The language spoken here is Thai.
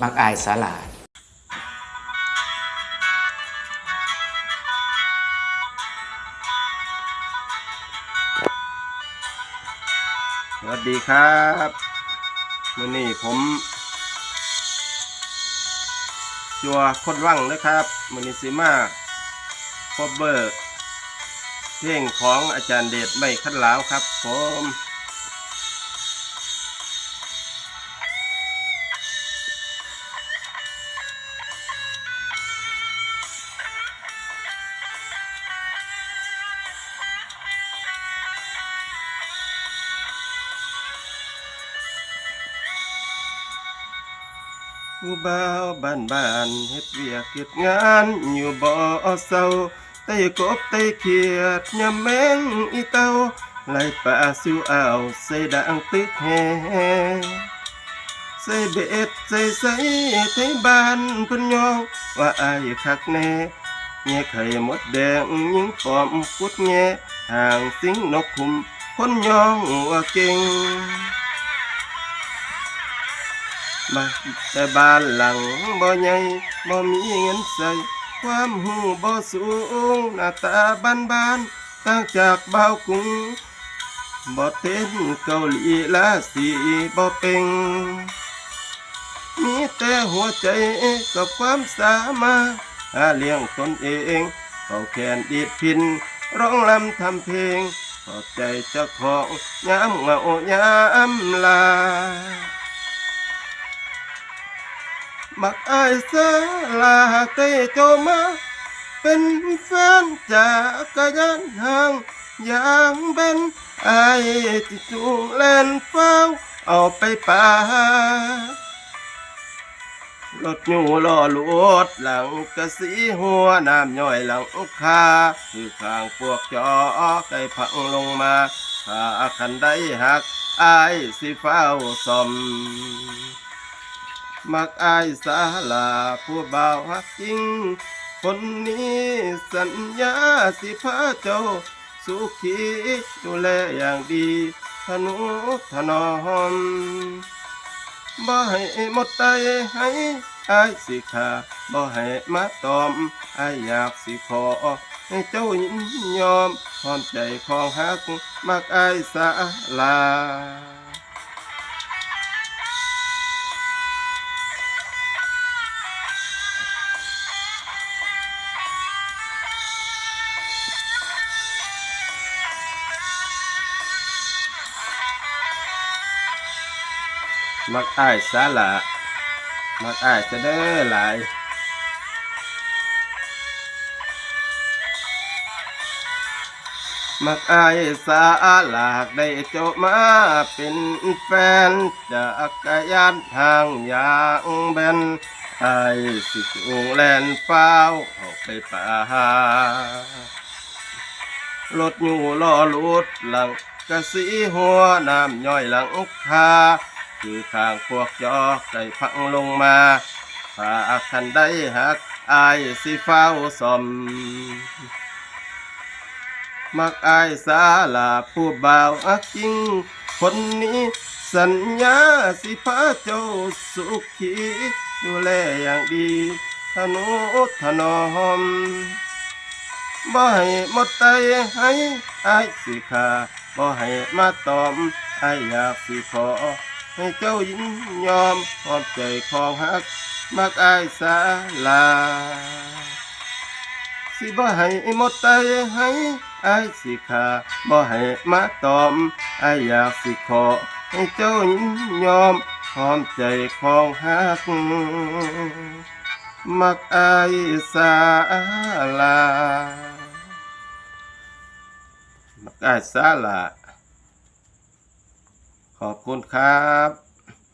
มักอายสาลาสวัสดีครับวันนี้ผมจัวคนว่างนะครับมันนี้สิมาคอเบอร์ เพลงของอาจารย์เดชไม่ขันลาวครับผม ผู้บ่าวบ้านบ้านเฮ็ดเวียกเฮ็ดงานอยู่บ่อเศร้าไต้กบไต้เขียดยำแมงอีเต้าไล่ป่าสิวอ่าวใส่ดังตึกแฮใส่เบ็ดใส่ใส่ไทยบ้านเพิ่นยองว่าอายคักแน่แง่ไข่มดแดงยิงปอมพุดแง่ห่างสิงนกคุมคนยองว่าเก่ง มาแต่บ้านหลังบ่ใหญ่บ่มีเงินใส่ความหูบ่สูงหน้าตาบ้านบ้านต่างจากบ่าวกรุงบ่เต้นเกาหลีลาสีบ่เป็นมีแต่หัวใจกับความสามารถหาเลี้ยงตนเองเขาแขนดีดพินร้องลำทำเพลงขอบใจเจ้าของยามเหงายามลา มักอายสาลาเตโจมา เป็นแฟนจากกระยานห่างอย่างเป็นไอายที่จูงแลนเฝ้า เอาไปป่ารถอยู่ล้อลวดหลังกะสีหัวน้ำย่อยหลังคาคือข้างพวกจอไก่พังลงมาถ้าคันได้หักอายสิเฝ้าสม มักอายสาลาผู้บ่าวฮักจริง คนนี้สัญญาสิพาเจ้า สุขีดูแลอย่างดีทนุถนอมบ่ให้หมดใจให้อายสิขาบ่ให้มาตอมอายอยากสิขอให้เจ้ายินยอมพร้อมใจของฮักมักอายสาลา มักอ้ายสาละมักอ้ายจะได้หลายมักอายสาลากได้จ้ามาเป็นแฟนจากกยานทางอย่างแบนไอสิจูงแลนเฝ้าออกไปป่ารถอยู่ล้อลุดหลังกะสีหัวน้ำย่อยหลังคา คือข้างพวกจอไก่พังลงมาถ้าคันได้หักอายสิเฝ้าสม มักอายสาลาผู้บ่าวอักจริงคนนี้สัญญาสิพาเจ้าสุขีดูแลอย่างดีทนุถนอมบ่ให้หมดใจให้อายสิขาบ่ให้มาตอมอายอยากสิขอ ให้เจ้ายินยอมพร้อมใจของฮัก มักอายสาลา สิบ่ให้หมดใจให้อายสิขาบ่ให้มาตอมอายอยากสิขอ ให้เจ้ายินยอมพร้อมใจของฮัก มักอายสาลา มักอายสาลา ขอบคุณครับ